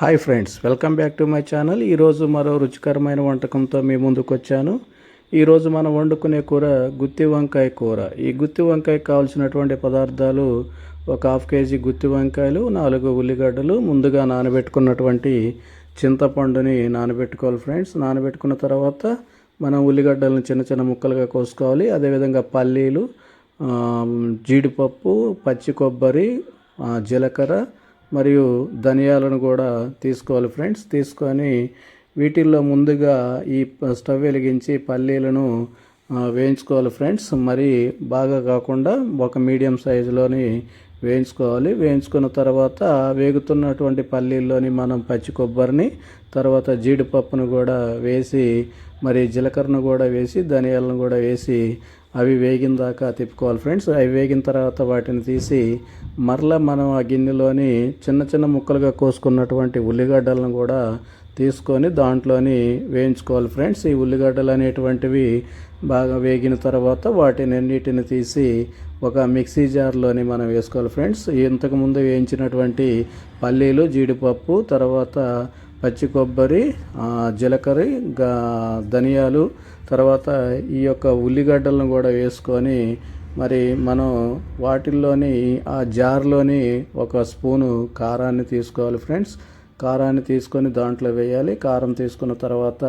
Hi friends welcome back to my channel. ఈరోజు మరో రుచికరమైన వంటకంతో మీ ముందుకు వచ్చాను ఈరోజు మనం వండుకునే కూర గుత్తి వంకాయ కూర. ఈ గుత్తి వంకాయ కావాల్సినటువంటి పదార్థాలు ఒక హాఫ్ కేజీ గుత్తి వంకాయలు నాలుగు ఉల్లిగడ్డలు ముందుగా నానబెట్టుకున్నటువంటి చింతపండుని నానబెట్టుకోవాలి ఫ్రెండ్స్. నానబెట్టుకున్న తర్వాత మనం ఉల్లిగడ్డలను చిన్న చిన్న ముక్కలుగా కోసుకోవాలి. అదేవిధంగా పల్లీలు జీడిపప్పు పచ్చి కొబ్బరి జీలకర్ర మరియు ధనియాలను కూడా తీసుకోవాలి ఫ్రెండ్స్. తీసుకొని వీటిల్లో ముందుగా ఈ స్టవ్ వెలిగించి పల్లీలను వేయించుకోవాలి ఫ్రెండ్స్. మరి బాగా కాకుండా ఒక మీడియం సైజులోని వేయించుకోవాలి. వేయించుకున్న తర్వాత వేగుతున్నటువంటి పల్లీల్లోని మనం పచ్చి కొబ్బరిని తర్వాత జీడిపప్పును కూడా వేసి మరి జీలకర్రను కూడా వేసి ధనియాలను కూడా వేసి అవి వేగిన దాకా తిప్పుకోవాలి ఫ్రెండ్స్. అవి వేగిన తర్వాత వాటిని తీసి మరలా మనం ఆ గిన్నెలోని చిన్న చిన్న ముక్కలుగా కోసుకున్నటువంటి ఉల్లిగడ్డలను కూడా తీసుకొని దాంట్లోని వేయించుకోవాలి ఫ్రెండ్స్. ఈ ఉల్లిగడ్డలు అనేటువంటివి బాగా వేగిన తర్వాత వాటిని అన్నిటిని తీసి ఒక మిక్సీ జార్లోని మనం వేసుకోవాలి ఫ్రెండ్స్. ఇంతకుముందు వేయించినటువంటి పల్లీలు జీడిపప్పు తర్వాత పచ్చి కొబ్బరి జీలకర్ర ధనియాలు తర్వాత ఈ యొక్క ఉల్లిగడ్డలను కూడా వేసుకొని మరి మనం వాటిల్లోని ఆ జార్లోని ఒక స్పూను కారాన్ని తీసుకోవాలి ఫ్రెండ్స్. కారాన్ని తీసుకొని దాంట్లో వేయాలి. కారం తీసుకున్న తర్వాత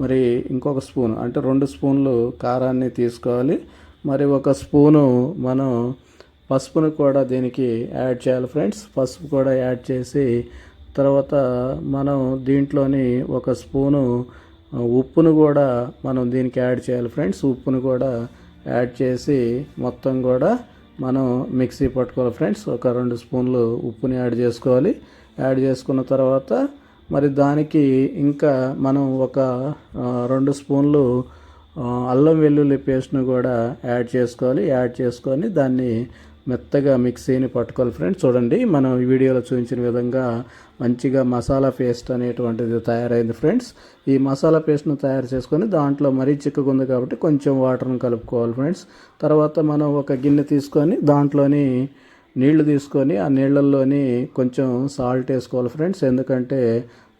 మరి ఇంకొక స్పూన్ అంటే రెండు స్పూన్లు కారాన్ని తీసుకోవాలి. మరి ఒక స్పూను మనం పసుపును కూడా దీనికి యాడ్ చేయాలి ఫ్రెండ్స్. పసుపు కూడా యాడ్ చేసి తర్వాత మనం దీంట్లోని ఒక స్పూను ఉప్పును కూడా మనం దీనికి యాడ్ చేయాలి ఫ్రెండ్స్. ఉప్పును కూడా యాడ్ చేసి మొత్తం కూడా మనం మిక్సీ పట్టుకోవాలి ఫ్రెండ్స్. ఒక రెండు స్పూన్లు ఉప్పుని యాడ్ చేసుకోవాలి. యాడ్ చేసుకున్న తర్వాత మరి దానికి ఇంకా మనం ఒక రెండు స్పూన్లు అల్లం వెల్లుల్లి పేస్ట్ను కూడా యాడ్ చేసుకోవాలి. యాడ్ చేసుకొని దాన్ని మెత్తగా మిక్సీని పట్టుకోవాలి ఫ్రెండ్స్ చూడండి మనం ఈ వీడియోలో చూపించిన విధంగా మంచిగా మసాలా పేస్ట్ అనేటువంటిది తయారైంది ఫ్రెండ్స్ ఈ మసాలా పేస్ట్ను తయారు చేసుకొని దాంట్లో మరీ చిక్కగా ఉంది కాబట్టి కొంచెం వాటర్ని కలుపుకోవాలి ఫ్రెండ్స్ తర్వాత మనం ఒక గిన్నె తీసుకొని దాంట్లోని నీళ్ళు తీసుకొని ఆ నీళ్ళల్లోని కొంచెం సాల్ట్ వేసుకోవాలి ఫ్రెండ్స్ ఎందుకంటే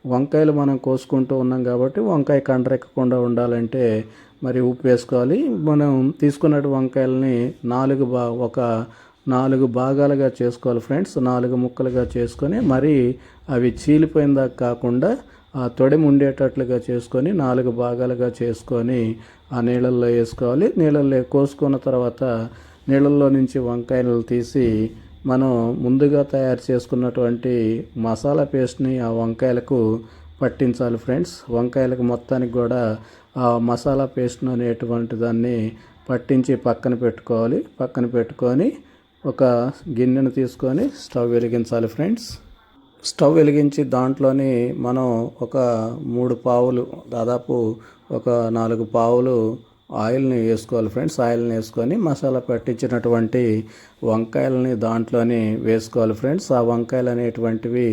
వంకాయలు మనం కోసుకుంటూ ఉన్నాం కాబట్టి వంకాయ కండరెక్కకుండా ఉండాలంటే మరి ఉప్పు వేసుకోవాలి. మనం తీసుకున్నట్టు వంకాయలని నాలుగు బా ఒక నాలుగు భాగాలుగా చేసుకోవాలి ఫ్రెండ్స్. నాలుగు ముక్కలుగా చేసుకొని మరి అవి చీలిపోయిందా కాకుండా ఆ తొడిమి ఉండేటట్లుగా చేసుకొని నాలుగు భాగాలుగా చేసుకొని ఆ నీళ్ళల్లో వేసుకోవాలి. నీళ్ళల్లో కోసుకున్న తర్వాత నీళ్ళల్లో నుంచి వంకాయలు తీసి మనం ముందుగా తయారు చేసుకున్నటువంటి మసాలా పేస్ట్ని ఆ వంకాయలకు పట్టించాలి ఫ్రెండ్స్. వంకాయలకు మొత్తానికి కూడా ఆ మసాలా పేస్ట్ అనేటువంటి దాన్ని పట్టించి పక్కన పెట్టుకోవాలి. పక్కన పెట్టుకొని ఒక గిన్నెను తీసుకొని స్టవ్ వెలిగించాలి ఫ్రెండ్స్. స్టవ్ వెలిగించి దాంట్లోని మనం ఒక మూడు పావులు దాదాపు ఒక నాలుగు పావులు ఆయిల్ని వేసుకోవాలి ఫ్రెండ్స్. ఆయిల్ని వేసుకొని మసాలా పట్టించినటువంటి వంకాయలని దాంట్లోని వేసుకోవాలి ఫ్రెండ్స్. ఆ వంకాయలు అనేటువంటివి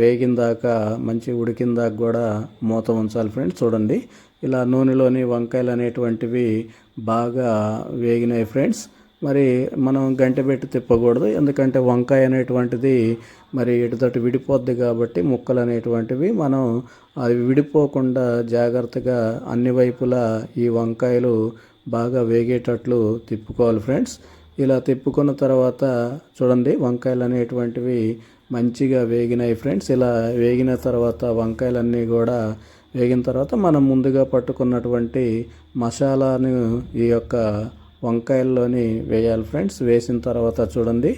వేగిందాక మంచి ఉడికిందాక కూడా మూత ఉంచాలి ఫ్రెండ్స్. చూడండి ఇలా నూనెలోని వంకాయలు అనేటువంటివి బాగా వేగినాయి ఫ్రెండ్స్. మరి మనం గంట పెట్టి తిప్పకూడదు. ఎందుకంటే వంకాయ అనేటువంటిది మరి ఇటుతోటి విడిపోద్ది కాబట్టి ముక్కలు అనేటువంటివి మనం అవి విడిపోకుండా జాగ్రత్తగా అన్ని వైపులా ఈ వంకాయలు బాగా వేగేటట్లు తిప్పుకోవాలి ఫ్రెండ్స్. ఇలా తిప్పుకున్న తర్వాత చూడండి వంకాయలు అనేటువంటివి మంచిగా వేగినాయి ఫ్రెండ్స్. ఇలా వేగిన తర్వాత వంకాయలన్నీ కూడా వేగిన తర్వాత మనం ముందుగా పట్టుకున్నటువంటి మసాలాను ఈ యొక్క వంకాయల్లోని వేయాలి ఫ్రెండ్స్. వేసిన తర్వాత చూడండి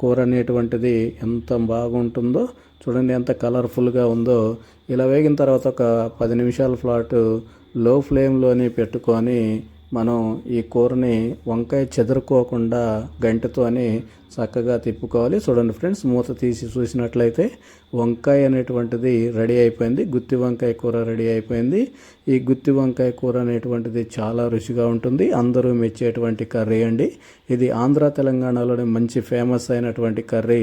కూర అనేటువంటిది ఎంత బాగుంటుందో. చూడండి ఎంత కలర్ఫుల్గా ఉందో. ఇలా వేగిన తర్వాత ఒక పది నిమిషాల ఫ్లాట్లో ఫ్లేమ్లోని పెట్టుకొని మనం ఈ కూరని వంకాయ చెదరుకోకుండా గంటతోని చక్కగా తిప్పుకోవాలి. చూడండి ఫ్రెండ్స్ మూత తీసి చూసినట్లయితే వంకాయ అనేటువంటిది రెడీ అయిపోయింది. గుత్తి వంకాయ కూర రెడీ అయిపోయింది. ఈ గుత్తి వంకాయ కూర అనేటువంటిది చాలా రుచిగా ఉంటుంది. అందరూ మెచ్చేటువంటి కర్రీ అండి. ఇది ఆంధ్ర తెలంగాణలోని మంచి ఫేమస్ అయినటువంటి కర్రీ.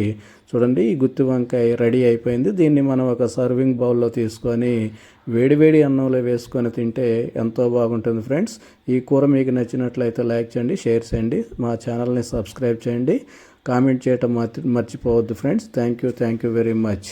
చూడండి ఈ గుత్తి వంకాయ రెడీ అయిపోయింది. దీన్ని మనం ఒక సర్వింగ్ బౌల్లో తీసుకొని వేడివేడి అన్నంలో వేసుకొని తింటే ఎంతో బాగుంటుంది ఫ్రెండ్స్. ఈ కూర మీకు నచ్చినట్లయితే లైక్ చేయండి షేర్ చేయండి. మా ఛానల్ని సబ్స్క్రైబ్ చేయండి. కామెంట్ చేయటం మర్చిపోవద్దు friends. Thank you thank you very much.